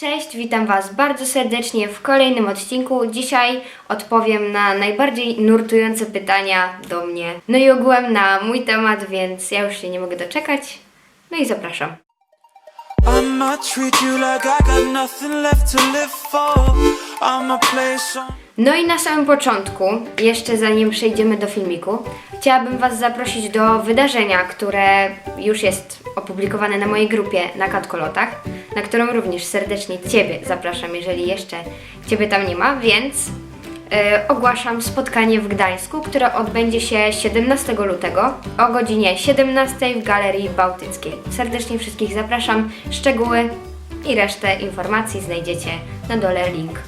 Cześć, witam Was bardzo serdecznie w kolejnym odcinku. Dzisiaj odpowiem na najbardziej nurtujące pytania do mnie. No i ogółem na mój temat, więc ja już się nie mogę doczekać. No i zapraszam. No i na samym początku, jeszcze zanim przejdziemy do filmiku, chciałabym Was zaprosić do wydarzenia, które już jest opublikowane na mojej grupie na Katkolotach, na którą również serdecznie Ciebie zapraszam, jeżeli jeszcze Ciebie tam nie ma, więc e, ogłaszam spotkanie w Gdańsku, które odbędzie się 17 lutego o godzinie 17 w Galerii Bałtyckiej. Serdecznie wszystkich zapraszam. Szczegóły i resztę informacji znajdziecie na dole link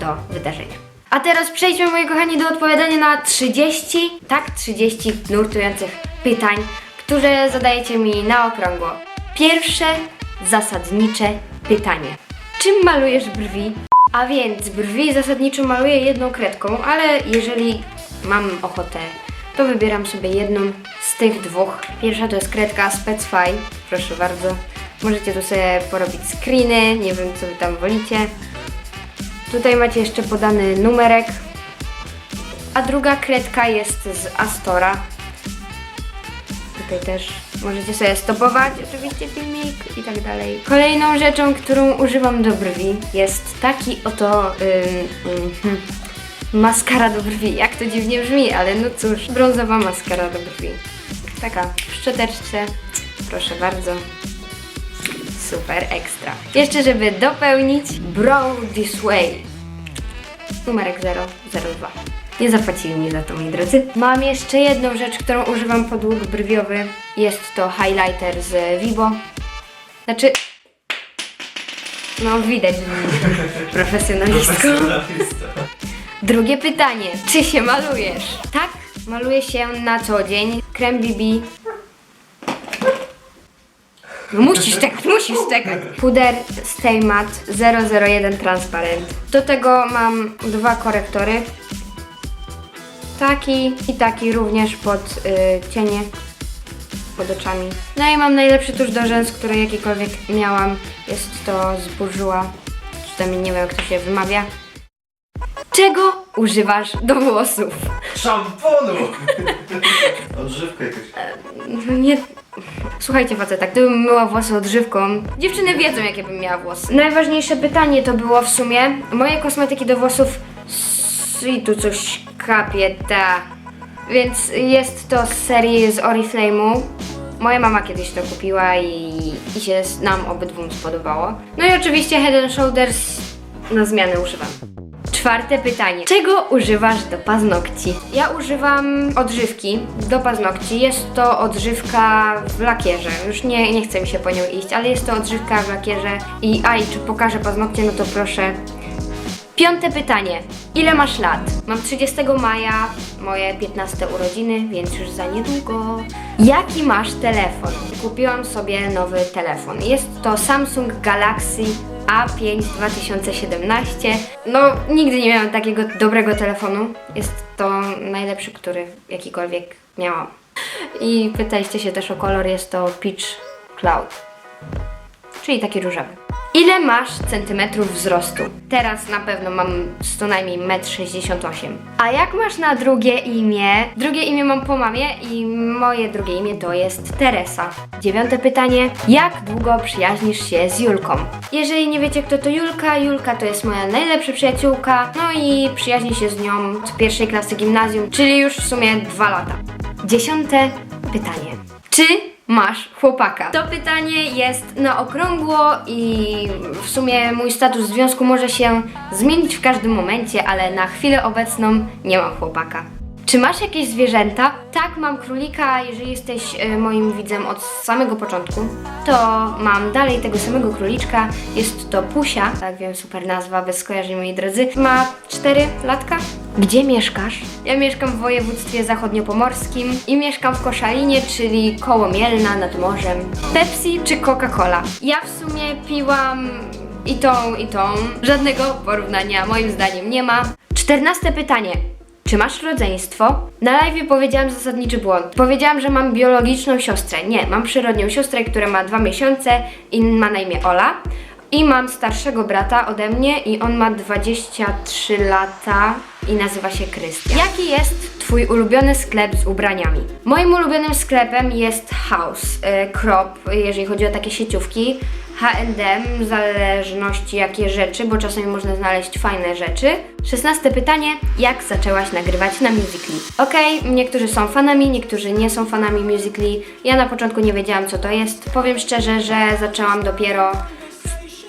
do wydarzenia. A teraz przejdźmy, moi kochani, do odpowiadania na 30, tak, 30 nurtujących pytań, które zadajecie mi na okrągło. Pierwsze zasadnicze pytanie. Czym malujesz brwi? A więc brwi zasadniczo maluję jedną kredką, ale jeżeli mam ochotę, to wybieram sobie jedną z tych dwóch. Pierwsza to jest kredka Specfy, proszę bardzo. Możecie tu sobie porobić screeny, nie wiem co wy tam wolicie. Tutaj macie jeszcze podany numerek. A druga kredka jest z Astora. Tutaj też możecie sobie stopować oczywiście filmik i tak dalej. Kolejną rzeczą, którą używam do brwi jest taki oto ym, hmm, maskara do brwi. Jak to dziwnie brzmi, ale no cóż, brązowa maskara do brwi. Taka w szczoteczce. Proszę bardzo. Super, ekstra. Jeszcze, żeby dopełnić Brow This Way. Numerek 002. Nie zapłacili mi za to, moi drodzy. Mam jeszcze jedną rzecz, którą używam pod łuk brwiowy. Jest to highlighter z Vibo. Znaczy... No, widać profesjonalistko. Drugie pytanie. Czy się malujesz? Tak, maluję się na co dzień. Krem BB no musisz czekać, musisz czekać. Puder Stay Matte 001 Transparent. Do tego mam dwa korektory. Taki i taki również pod y, cienie, pod oczami. No i mam najlepszy tusz do rzęs, który jakikolwiek miałam. Jest to z Bourjois, tam nie wiem jak to się wymawia. Czego używasz do włosów? Szamponu! Odżywka jakaś. No nie. Słuchajcie, faceta, gdybym myła włosy odżywką, dziewczyny wiedzą, jakie bym miała włosy. Najważniejsze pytanie to było w sumie moje kosmetyki do włosów. I tu coś kapie, ta. Więc jest to z serii z Oriflame'u. Moja mama kiedyś to kupiła i, i się nam obydwu spodobało. No i oczywiście Head Shoulders na zmianę używam. Czwarte pytanie. Czego używasz do paznokci? Ja używam odżywki do paznokci. Jest to odżywka w lakierze. Już nie, nie chcę mi się po nią iść, ale jest to odżywka w lakierze. I a i czy pokażę paznokcie, no to proszę. Piąte pytanie. Ile masz lat? Mam 30 maja, moje 15 urodziny, więc już za niedługo. Jaki masz telefon? Kupiłam sobie nowy telefon. Jest to Samsung Galaxy A5 2017. No, nigdy nie miałam takiego dobrego telefonu. Jest to najlepszy, który jakikolwiek miałam. I pytaliście się też o kolor, jest to Peach Cloud czyli taki różowy. Ile masz centymetrów wzrostu? Teraz na pewno mam co najmniej 1,68 m. A jak masz na drugie imię? Drugie imię mam po mamie i moje drugie imię to jest Teresa. Dziewiąte pytanie. Jak długo przyjaźnisz się z Julką? Jeżeli nie wiecie kto to Julka, Julka to jest moja najlepsza przyjaciółka, no i przyjaźnię się z nią od pierwszej klasy gimnazjum, czyli już w sumie dwa lata. Dziesiąte pytanie. Czy masz chłopaka? To pytanie jest na okrągło i w sumie mój status w związku może się zmienić w każdym momencie, ale na chwilę obecną nie mam chłopaka. Czy masz jakieś zwierzęta? Tak, mam królika. Jeżeli jesteś e, moim widzem od samego początku, to mam dalej tego samego króliczka. Jest to Pusia, tak wiem, super nazwa, bez skojarzeń moi drodzy. Ma 4 latka. Gdzie mieszkasz? Ja mieszkam w województwie zachodniopomorskim i mieszkam w Koszalinie, czyli koło Mielna nad morzem. Pepsi czy Coca-Cola? Ja w sumie piłam i tą, i tą. Żadnego porównania moim zdaniem nie ma. Czternaste pytanie. Czy masz rodzeństwo? Na live powiedziałam zasadniczy błąd. Powiedziałam, że mam biologiczną siostrę. Nie, mam przyrodnią siostrę, która ma dwa miesiące i ma na imię Ola. I mam starszego brata ode mnie i on ma 23 lata i nazywa się Krystian. Jaki jest Twój ulubiony sklep z ubraniami? Moim ulubionym sklepem jest House, y, Crop, jeżeli chodzi o takie sieciówki. H&M, zależności jakie rzeczy, bo czasami można znaleźć fajne rzeczy. Szesnaste pytanie, jak zaczęłaś nagrywać na Musical.ly? Okej, niektórzy są fanami, niektórzy nie są fanami Musical.ly. Ja na początku nie wiedziałam co to jest. Powiem szczerze, że zaczęłam dopiero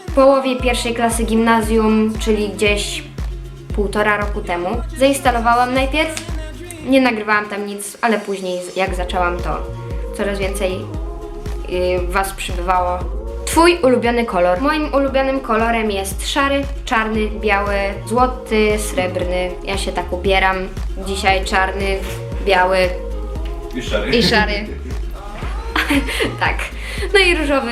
w połowie pierwszej klasy gimnazjum, czyli gdzieś półtora roku temu. Zainstalowałam najpierw, nie nagrywałam tam nic, ale później jak zaczęłam to coraz więcej yy, Was przybywało. Twój ulubiony kolor. Moim ulubionym kolorem jest szary, czarny, biały, złoty, srebrny. Ja się tak ubieram. Dzisiaj czarny, biały I szary. i szary. tak. No i różowy.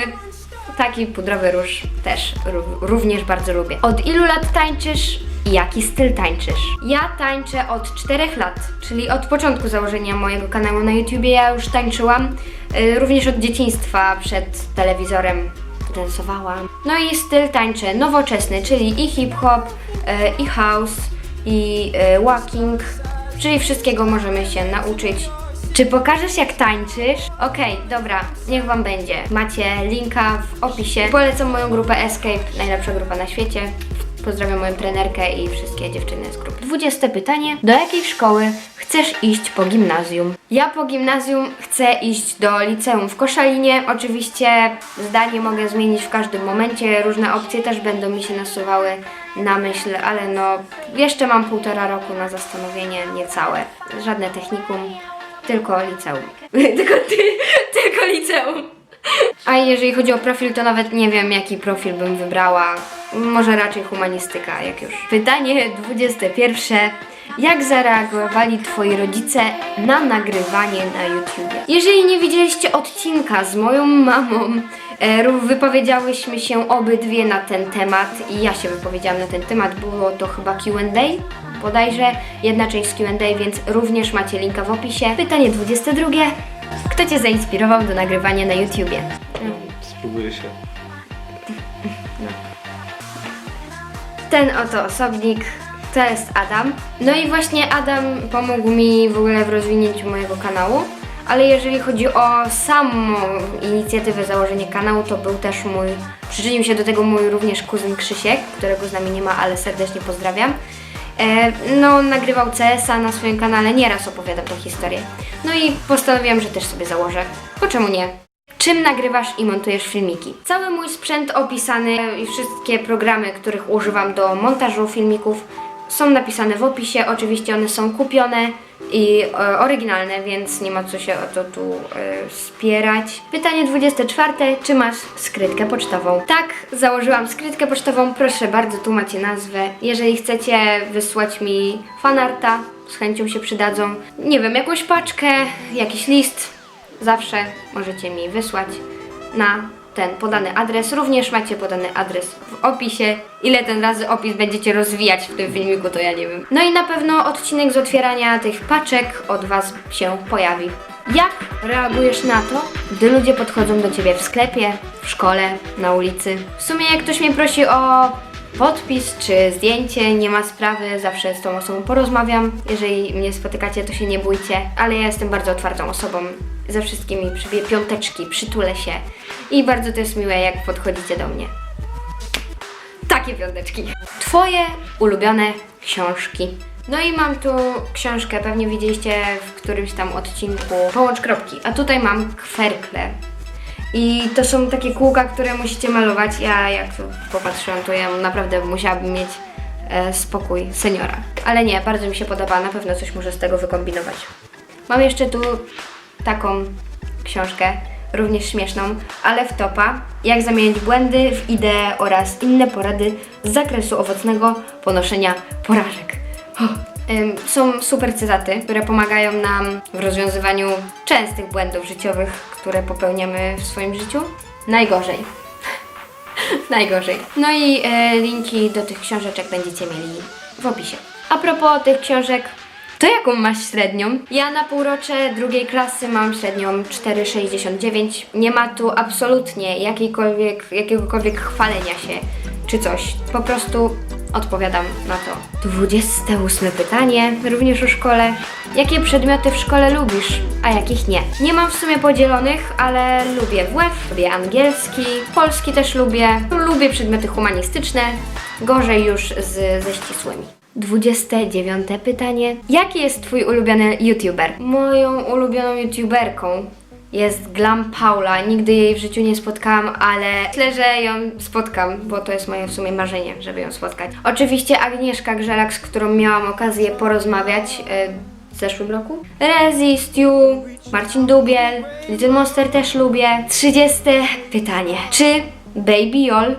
Taki pudrowy róż też ró- również bardzo lubię. Od ilu lat tańczysz i jaki styl tańczysz? Ja tańczę od 4 lat, czyli od początku założenia mojego kanału na YouTubie ja już tańczyłam. Y, również od dzieciństwa przed telewizorem dansowałam. No i styl tańczę nowoczesny, czyli i hip-hop, y, i house, i y, walking, czyli wszystkiego możemy się nauczyć czy pokażesz jak tańczysz? Okej, dobra, niech wam będzie. Macie linka w opisie. Polecam moją grupę Escape, najlepsza grupa na świecie. Pozdrawiam moją trenerkę i wszystkie dziewczyny z grupy. 20 pytanie. Do jakiej szkoły chcesz iść po gimnazjum? Ja po gimnazjum chcę iść do liceum w Koszalinie. Oczywiście zdanie mogę zmienić w każdym momencie. Różne opcje też będą mi się nasuwały na myśl, ale no jeszcze mam półtora roku na zastanowienie, niecałe. Żadne technikum. Tylko liceum. tylko ty, tylko liceum. A jeżeli chodzi o profil, to nawet nie wiem, jaki profil bym wybrała. Może raczej humanistyka, jak już. Pytanie 21. Jak zareagowali Twoi rodzice na nagrywanie na YouTubie? Jeżeli nie widzieliście odcinka z moją mamą, e, wypowiedziałyśmy się obydwie na ten temat i ja się wypowiedziałam na ten temat. Było to chyba Q&A, bodajże jedna część z Q&A, więc również macie linka w opisie. Pytanie 22. Kto Cię zainspirował do nagrywania na YouTubie? Spróbuję się. Ten oto osobnik to jest Adam. No i właśnie Adam pomógł mi w ogóle w rozwinięciu mojego kanału. Ale jeżeli chodzi o samą inicjatywę założenia kanału, to był też mój, przyczynił się do tego mój również kuzyn Krzysiek, którego z nami nie ma, ale serdecznie pozdrawiam. E, no, nagrywał CS-a na swoim kanale, nieraz opowiadam tę historię. No i postanowiłam, że też sobie założę. Bo czemu nie? Czym nagrywasz i montujesz filmiki? Cały mój sprzęt opisany i wszystkie programy, których używam do montażu filmików są napisane w opisie. Oczywiście one są kupione i e, oryginalne, więc nie ma co się o to tu e, spierać. Pytanie 24. Czy masz skrytkę pocztową? Tak, założyłam skrytkę pocztową. Proszę bardzo, tu macie nazwę. Jeżeli chcecie wysłać mi fanarta, z chęcią się przydadzą. Nie wiem, jakąś paczkę, jakiś list, zawsze możecie mi wysłać na ten podany adres. Również macie podany adres w opisie. Ile ten razy opis będziecie rozwijać w tym filmiku, to ja nie wiem. No i na pewno odcinek z otwierania tych paczek od Was się pojawi. Jak reagujesz na to, gdy ludzie podchodzą do Ciebie w sklepie, w szkole, na ulicy? W sumie jak ktoś mnie prosi o podpis czy zdjęcie, nie ma sprawy, zawsze z tą osobą porozmawiam. Jeżeli mnie spotykacie, to się nie bójcie, ale ja jestem bardzo otwartą osobą. Ze wszystkimi przybiję piąteczki, przytulę się i bardzo to jest miłe, jak podchodzicie do mnie. Takie piąteczki. Twoje ulubione książki. No i mam tu książkę, pewnie widzieliście w którymś tam odcinku Połącz kropki, a tutaj mam kwerkle. I to są takie kółka, które musicie malować. Ja jak popatrzyłam, to ja naprawdę musiałabym mieć e, spokój seniora. Ale nie, bardzo mi się podoba, na pewno coś muszę z tego wykombinować. Mam jeszcze tu taką książkę, również śmieszną, ale w topa. Jak zamienić błędy w ideę oraz inne porady z zakresu owocnego ponoszenia porażek. O, ym, Są super cytaty, które pomagają nam w rozwiązywaniu częstych błędów życiowych, które popełniamy w swoim życiu. Najgorzej. Najgorzej. No i e, linki do tych książeczek będziecie mieli w opisie. A propos tych książek, To jaką masz średnią? Ja na półrocze drugiej klasy mam średnią 4,69. Nie ma tu absolutnie jakiejkolwiek, jakiegokolwiek chwalenia się czy coś. Po prostu odpowiadam na to. 28 pytanie, również o szkole. Jakie przedmioty w szkole lubisz, a jakich nie? Nie mam w sumie podzielonych, ale lubię WF, lubię angielski, polski też lubię. Lubię przedmioty humanistyczne, gorzej już z, ze ścisłymi. 29 pytanie. Jaki jest Twój ulubiony YouTuber? Moją ulubioną YouTuberką jest Glam Paula. Nigdy jej w życiu nie spotkałam, ale myślę, że ją spotkam, bo to jest moje w sumie marzenie, żeby ją spotkać. Oczywiście Agnieszka Grzelak, z którą miałam okazję porozmawiać e, w zeszłym roku. Rezi, Stu, Marcin Dubiel, Little Monster też lubię. 30 pytanie. Czy Baby Yol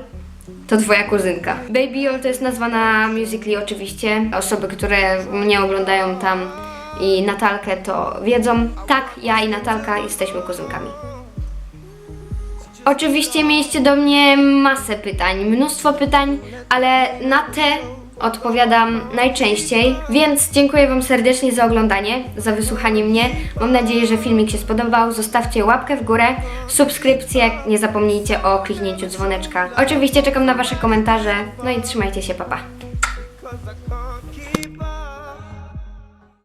to twoja kuzynka. Baby Yol to jest nazwa na Musical.ly oczywiście. Osoby, które mnie oglądają tam i Natalkę to wiedzą. Tak, ja i Natalka jesteśmy kuzynkami. Oczywiście mieliście do mnie masę pytań, mnóstwo pytań, ale na te odpowiadam najczęściej, więc dziękuję Wam serdecznie za oglądanie, za wysłuchanie mnie. Mam nadzieję, że filmik się spodobał. Zostawcie łapkę w górę, subskrypcję, nie zapomnijcie o kliknięciu dzwoneczka. Oczywiście czekam na Wasze komentarze, no i trzymajcie się, papa. Pa.